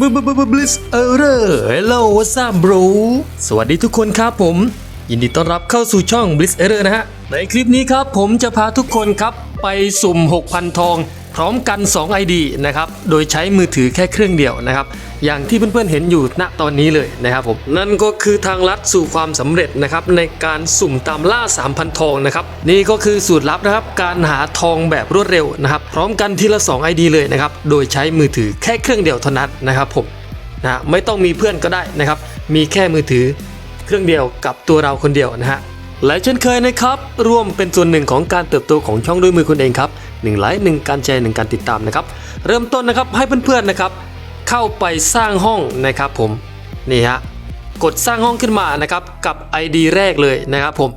บบบบบลิสเออร์ Hello what's up bro สวัสดีทุกคนครับผม ยินดีต้อนรับเข้าสู่ช่อง bliss error นะฮะ ในคลิปนี้ครับผมจะพาทุกคนครับ ไปสุ่ม 6,000 ทอง พร้อมกัน 2 ID นะครับ โดยใช้มือถือแค่เครื่องเดียวนะครับ อย่างที่เพื่อนๆเห็นอยู่ณตอนนี้เลยนะครับผมนั่นก็คือทางลัดสู่ความสำเร็จนะครับในการสุ่มตามล่า 3,000 ทองนะครับนี่ก็คือสูตรลับนะครับการหาทองแบบรวดเร็วนะครับพร้อมกันทีละ 2 ID เลยนะครับโดยใช้มือถือแค่เครื่องเดียวเท่านั้นนะครับผมนะไม่ต้องมีเพื่อนก็ได้นะครับมีแค่มือถือเครื่องเดียวกับตัวเราคนเดียวนะฮะและเช่นเคยนะครับ ร่วมเป็นส่วนหนึ่งของการเติบโตของช่องด้วยมือคุณเองครับ1ไลค์1การแชร์1การติดตามนะครับ เริ่มต้นนะครับให้เพื่อนๆนะครับ เข้าไปสร้างห้องนะครับผมนี่ฮะกดสร้างห้องขึ้นมานะครับกับ ID แรกเลยนะครับผม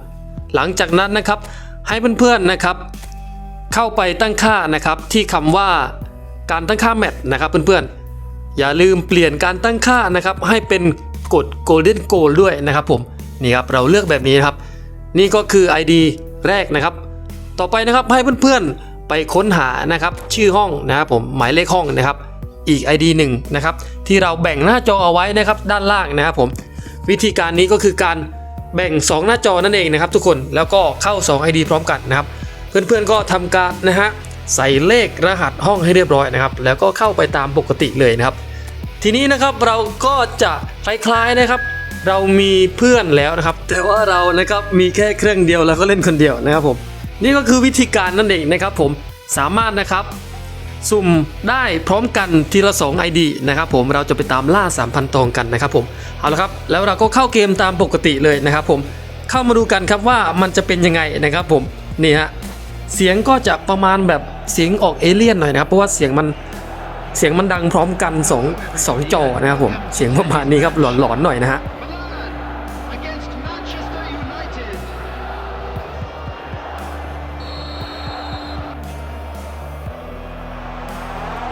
หลังจากนั้นนะครับให้เพื่อนๆนะครับ เข้าไปตั้งค่านะครับที่คำว่าการตั้งค่าแมทนะครับเพื่อนๆ อย่าลืมเปลี่ยนการตั้งค่านะครับให้เป็นกด Golden Goal ด้วยนะครับผมนี่ครับเราเลือกแบบนี้นะครับ นี่ก็คือ ID แรกนะครับ ต่อไปนะครับให้เพื่อนๆไปค้นหานะครับชื่อห้องนะครับผมหมายเลขห้องนะครับ อีก ID หนึ่งนะครับที่เราแบ่งหน้าจอเอาไว้นะครับด้านล่างนะครับผมวิธีการนี้ก็คือการแบ่ง 2 หน้าจอนั่นเองนะครับ ทุกคนแล้วก็เข้า 2 ID พร้อมกันนะครับ เพื่อนๆก็ทำการนะฮะใส่เลขรหัสห้องให้เรียบร้อยนะครับ แล้วก็เข้าไปตามปกติเลยนะครับ ทีนี้นะครับเราก็จะคล้ายๆนะครับ เรามีเพื่อนแล้วนะครับ แต่ว่าเรานะครับมีแค่เครื่องเดียวแล้วก็เล่นคนเดียวนะครับผมนี่ก็คือวิธีการนั่นเองนะครับผมสามารถนะครับ สุ่มได้พร้อมกันทีละ 2 ID นะครับผมเราจะไปตามล่า 3,000ตองกันนะครับผมเอาละครับแล้วเราก็เข้าเกมตามปกติเลยนะครับผมเข้ามาดูกันครับว่ามันจะเป็นยังไงนะครับผมนี่ฮะเสียงก็จะประมาณแบบเสียงออกเอเลี่ยนหน่อยนะครับเพราะว่าเสียงมันเสียงมันดังพร้อมกัน2 2จอนะครับผมเสียงประมาณนี้ครับหลอนๆหน่อยนะฮะ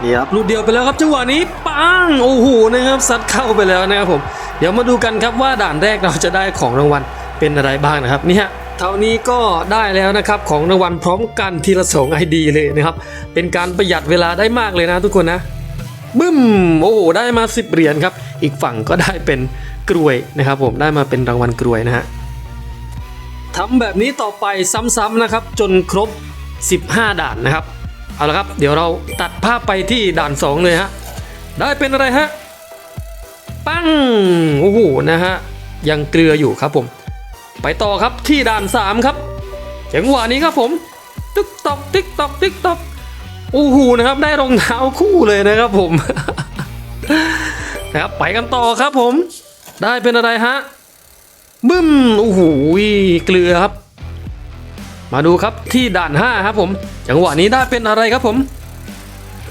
นี่ครับลูกเดียวไปแล้วครับจังหวะนี้ปังโอ้โหนะครับซัดเข้าไปแล้วนะครับผมเดี๋ยวมาดูกันครับว่าด่านแรกเราจะได้ของรางวัลเป็นอะไรบ้างนะครับนี่ฮะเท่านี้ก็ได้แล้วนะครับของรางวัลพร้อมกันทีละสองไอดีเลยนะครับเป็นการประหยัดเวลาได้มากเลยนะทุกคนนะบึ้มโอ้โหได้มา 10เหรียญครับ อีกฝั่งก็ได้เป็นกรวยนะครับ ผมได้มาเป็นรางวัลกรวยนะฮะทำแบบนี้ต่อไปซ้ำๆนะครับจนครบ 15 ด่านนะครับ เอาละครับ เดี๋ยวเราตัดภาพไปที่ด่าน 2 เลยฮะ ได้เป็นอะไรฮะ ปั้ง โอ้โห นะฮะ ยังเกลืออยู่ครับผม ไปต่อครับที่ด่าน 3 ครับจังหวะนี้ครับผม ติ๊กตอกติ๊กตอกติ๊กตอกโอ้โหนะครับ ได้รองเท้าคู่เลยนะครับผม นะครับ ไปกันต่อครับผม ได้เป็นอะไรฮะ บึ้ม โอ้โห เกลือครับ มาดูครับที่ด่าน5ครับผม จังหวะนี้ได้เป็นอะไรครับผม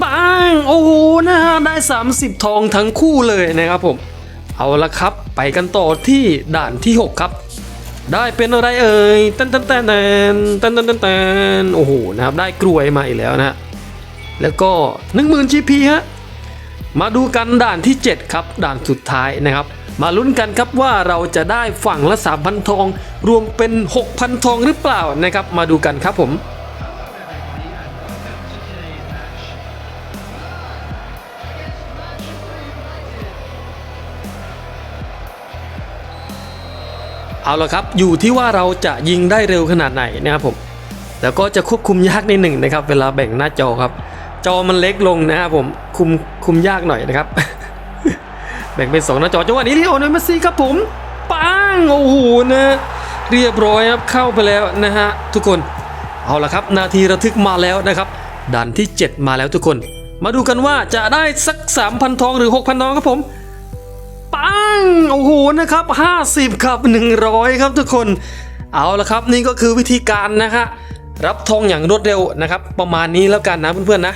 ปังโอ้โหนะฮะได้ 30 ทองทั้งคู่เลยนะครับผม เอาละครับไปกันต่อที่ด่านที่ 6 ครับ ได้เป็นอะไรเอ่ยตันตันตันตันตันตันตันตันโอ้โหนะครับได้กลวยมาอีกแล้วนะฮะแล้วก็ 10,000 GP ฮะ มาดูกันด่านที่ 7 ครับ ด่านสุดท้ายนะครับ มาลุ้นกันครับว่าเราจะได้ฝั่งละ 3,000 ทอง รวมเป็น 6,000 ทองหรือเปล่านะครับ มาดูกันครับผมเอาละครับ อยู่ที่ว่าเราจะยิงได้เร็วขนาดไหนนะครับผม แล้วก็จะควบคุมยากในหนึ่งนะครับ เวลาแบ่งหน้าจอครับ จอมันเล็กลงนะครับผมคุมคุมยากหน่อยนะครับ แบ่งเป็น2หน้าจอจังหวะนี้ที่โอเนมาซีครับผมปังโอ้โหนะเรียบร้อยครับเข้าไปแล้วนะฮะทุกคนเอาละครับ นาทีระทึกมาแล้วนะครับด่านที่ 7 มาแล้วทุกคน มาดูกันว่าจะได้สัก 3,000 ทองหรือ 6,000ทองครับผมปังโอ้โหนะครับ 50 ครับ 100 ครับทุกคน เอาละครับนี่ก็คือวิธีการนะฮะ รับทองอย่างรวดเร็วนะครับ ประมาณนี้แล้วกันนะเพื่อนๆนะ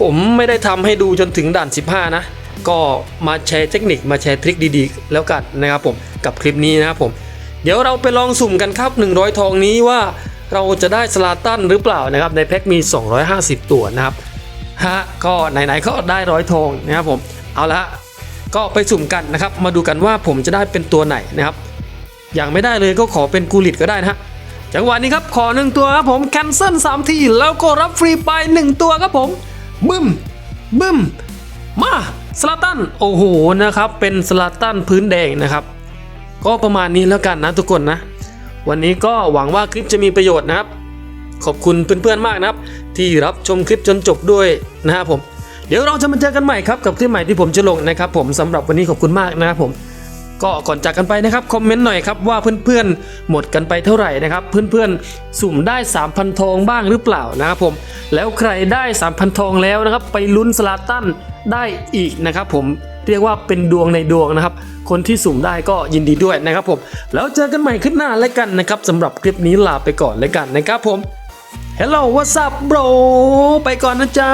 ผมไม่ได้ทำให้ดูจนถึงด่าน 15 นะ ก็มาแชร์เทคนิคมาแชร์ทริคดีๆ แล้วกันนะครับผมกับคลิปนี้นะครับผม เดี๋ยวเราไปลองสุ่มกันครับ 100 ทองนี้ว่าเราจะได้สลาตันหรือเปล่านะครับ ในแพ็คมี 250 ตัวนะครับฮะก็ไหนๆก็ได้ร้อยทองนะครับผมเอาละฮะก็ไปสุ่มกันนะครับ มาดูกันว่าผมจะได้เป็นตัวไหนนะครับ อย่างไม่ได้เลยก็ขอเป็นกูลิตก็ได้นะฮะ จังหวะนี้ครับขอหนึ่งตัวครับผมแคนเซิลสามทีแล้วก็รับฟรีไปหนึ่งตัวครับผมบึ้มบึ้มมาสลาตันโอ้โหนะครับเป็นสลาตันพื้นแดงนะครับ ก็ประมาณนี้แล้วกันนะทุกคนนะ วันนี้ก็หวังว่าคลิปจะมีประโยชน์นะครับ ขอบคุณเพื่อนๆมากนะครับ ที่รับชมคลิปจนจบด้วยนะครับผม เดี๋ยวเราจะมาเจอกันใหม่ครับกับคลิปใหม่ที่ผมจะลงนะครับ ผมสำหรับวันนี้ขอบคุณมากนะครับผม ก็ก่อนจากกันไปนะครับคอมเมนต์หน่อยครับว่าเพื่อนๆ หมดกันไปเท่าไหร่นะครับ เพื่อนๆ สุ่มได้ 3,000 ทองบ้างหรือเปล่านะครับผม แล้วใครได้ 3,000 ทองแล้วนะครับ ไปลุ้นสลาตันได้อีกนะครับผมเรียกว่าเป็นดวงในดวงนะครับ คนที่สุ่มได้ก็ยินดีด้วยนะครับผม แล้วเจอกันใหม่คลิปหน้าแล้วกันนะครับสำหรับคลิปนี้ลาไปก่อนแล้วกันนะครับผม Hello what's up bro ไปก่อนนะจ๊ะ